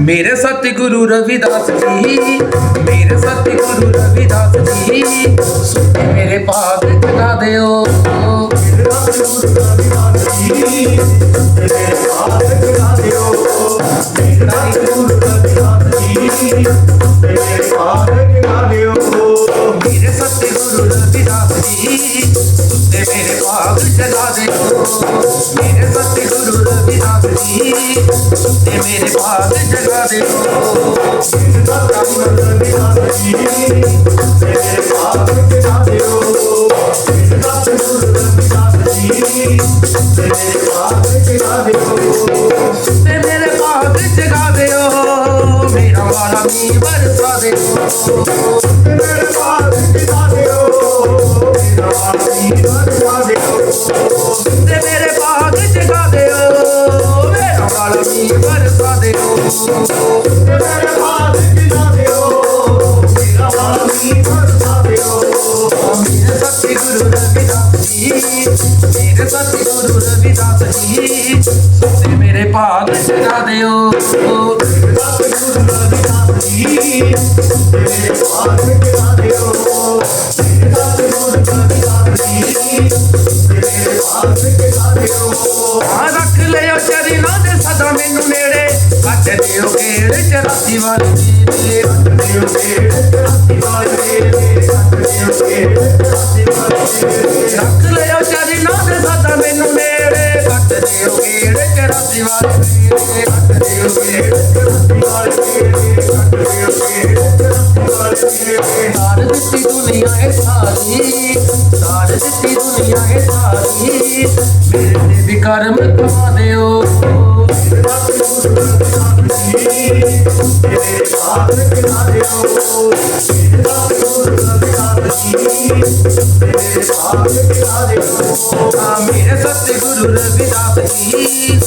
ਮੇਰੇ ਸਤਿਗੁਰੂ ਰਵਿਦਾਸ ਜੀ ਮੇਰੇ ਸਤਿਗੁਰੂ ਰਵਿਦਾਸ ਜੀ ਸੁਣੋ ਮੇਰੇ ਭਾਗ ਜਗਾ ਦਿਓ। ਮੇਰੇ ਭਾਗ ਜਗਾ ਦਿਓ ਤੇ ਮੇਰੇ ਭਾਗ ਜਗਾ ਦਿਓ ਮੇਰਾ ਵਾਲਾ ਮੀਂਹ ਵਰਤਾ ਦਿਓ ਦਿਓ ਮੇਰੇ ਸਤਿਗੁਰੂ ਰਵਿਦਾਸ ਜੀ ਮੇਰੇ ਸਤਿਗੁਰੂ ਰਵਿਦਾਸ ਜੀ ਸੁਣਦੇ ਮੇਰੇ ਭਾਗ ਕੱਟ ਦਿਓ ਗੇੜ ਚਰਾਸੀ ਵਾਲੀ ਜੀ ਦੇ ਰੱਖ ਲਿਓ ਚਰਨਾਂ ਦੇ ਸਦਾ ਮੈਨੂੰ ਨੇੜੇ ਕੱਟ ਦਿਓ ਗੇੜ ਚਰਾਸੀ ਵਾਲੀ ਜੀ ਕੱਟ ਦਿਓ ਗੇੜ ਸਾਰ ਦਿੱਤੀ ਦੁਨੀਆ ਹੈ ਸਾਰੀ ਸਾਰ ਦਿੱਤੀ ਦੁਨੀਆ ਹੈ ਸਾਰੀ ਮੇਰੇ ਤੇ ਵੀ ਕਰਮ ਕਮਾ ਦਿਓ ਮੇਰੇ ਸਤਿਗੁਰੂ ਰਵਿਦਾਸ ਜੀ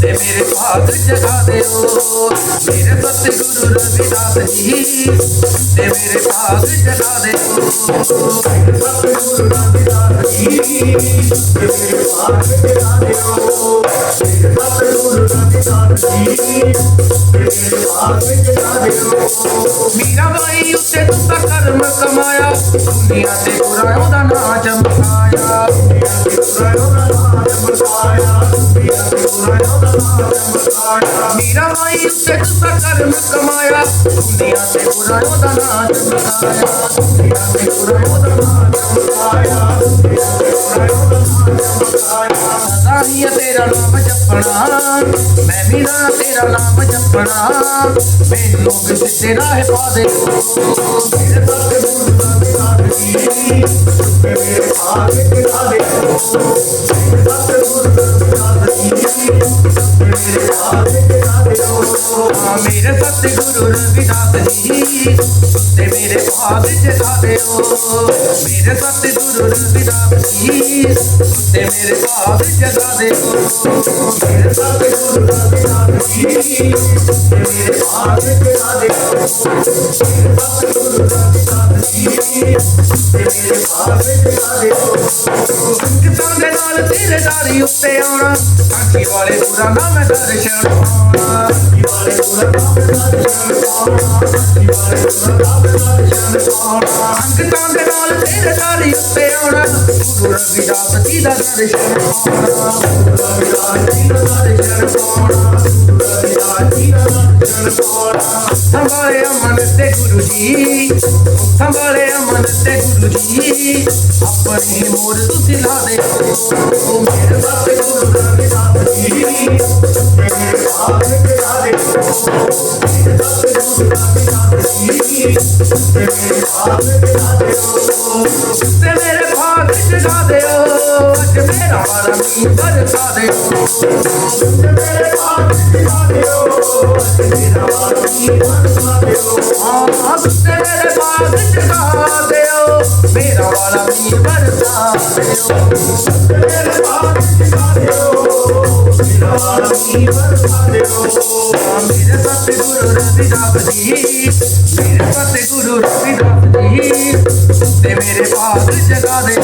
ਤੇ ਮੇਰੇ ਭਾਗ ਜਗਾ ਦਿਓ ਮੇਰੇ ਸਤਿਗੁਰੂ ਰਵਿਦਾਸ ਜੀ ਤੇ ਮੇਰੇ ਭਾਗ ਜਗਾ ਦਿਓ ਮੀਰਾ ਮੀਰਾ ਬਾਈ ਉੱਤੇ ਤੂੰ ਤਾਂ ਕਰਮ ਕਮਾਇਆ। ਦੁਨੀਆ ਤੇ ਬੁਰਾ ਉਹਦਾ ਨਾਂ ਚਮਕਾਇਆ ਮੀਰਾ ਬਾਈ ਉੱਤੇ ਤੂੰ ਤਾਂ ਕਰਮ ਕਮਾਇਆ। ਦੁਨੀਆ ਤੇ ਬੁਰਾ ਉਹਦਾ ਨਾਂ ਚਮਕਾਇਆ ਜਪਣਾ ਮੈਂ ਵੀ ਨਾ ਤੇਰਾ ਨਾਮ ਜਪਣਾ ਮੈਨੂੰ ਵੀ ਤੇਰਾ ਹੈ ਪਾ ਦੇ ਮੇਰੇ ਸਤਿਗੁਰੂ ਆ ਮੇਰੇ ਸਤਿਗੁਰੂ ਰਵਿਦਾਸ ਜੀ ਤੇ ਮੇਰੇ ਭਾਗ ਜਗਾ ਦਿਓ ਮੇਰੇ ਸਤਿਗੁਰੂ ਰਵਿਦਾਸ ਜੀ ਤੇ ਮੇਰੇ ਭਾਗ ਜਗਾ ਮੇਰੇ ਸਤਿਗੁਰੂ ਰਵਿਦਾਸ ਜੀ ਤੇ ਮੇਰੇ ਭਾਗ ਜਗਾ ਮੇਰੇ ਸਤਿਗੁਰੂ ਰਵਿਦਾਸ ਜੀ ਤੇ ਮੇਰੇ ਭਾਗ ਜਗਾ ਦਿਓ ਕਿਤਾਂ ਦੇ ਨਾਲ ਤੇਰੇ ਦਾਰੀ ਉੱਤੇ ਆਉਣਾ ਅੱਖੀ ਵਾਲੇ ਪੂਰਾ ਨਾਮ ਦਰਸ਼ਨ ਪਾਉਣਾ ਅੰਗਤਾਂ ਦੇ ਨਾਲ ਤੇਰੇ ਦਾਰੀ ਉੱਤੇ ਆਉਣਾ ਗੁਰੂ ਰਵਿਦਾਸ ਜੀ ਦਾ ਦਰਸ਼ਨ ਗੁਰੂ ਰਵਿਦਾਸ ਜੀ ਦਾ ਦਰਸ਼ਨ ਗੁਰੂ ਰਵਿਦਾਸ ਜੀ ਦਾ ਸੰਭਾਲੇ ਅਮਨ ਤੇ ਗੁਰੂ ਜੀ। ਸੰਭਾਲੇ ਅਮਨ ਤੇ ਗੁਰੂ ਜੀ। ਆਪਣੀ ਮੋਰ ਤੁਸੀਂ ਲਾ ਦੇ ਓ ਮੇਰੇ ਸਤਿ ਗੁਰੂ ਰਵਿਦਾਸ ਜੀ। ਮੇਰੇ ਭਾਗ ਜਗਾ ਦੇ ਤੇ ਮੇਰੇ ਭਾਗ ਜਗਾ ਦਿਓ ਅੱਜ ਮੇਰਾ ਵਾਲਾ ਮੀਂਹ ਦਿਓ। ਤੇ ਮੇਰੇ ਭਾਗ ਜਗਾ ਦਿਓ ਅੱਜ ਮੇਰਾ ਵਾਲਾ ਮੀਂਹ ਦਿਓ ਹਾਂ ਤੇ ਮੇਰੇ ਭਾਗ ਜਗਾ ਦਿਓ। ਮੇਰਾ ਵਾਲਾ ਮੀਂਹ ਦਿਓ ਤੇ ਮੇਰੇ ਭਾਗ ਜਗਾ ਦਿਓ। ਮੇਰਾ ਵਾਲਾ ਮੀਂਹ ਦਿਓ ਮੇਰੇ ਸਤਿਗੁਰੂ ਰਵਿਦਾਸ ਜੀ ਰੱਬ ਜਗਾ ਦੇ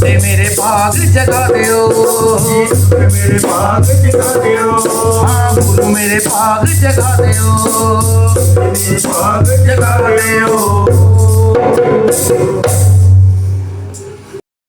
ਤੇ ਮੇਰੇ ਭਾਗ ਜਗਾ ਦਿਓ ਮੇਰੇ ਭਾਗ ਜਗਾ ਦਿਓ ਹਾਂ ਗੁਰੂ ਮੇਰੇ ਭਾਗ ਜਗਾ ਦਿਓ ਮੇਰੇ ਭਾਗ ਜਗਾ ਦਿਓ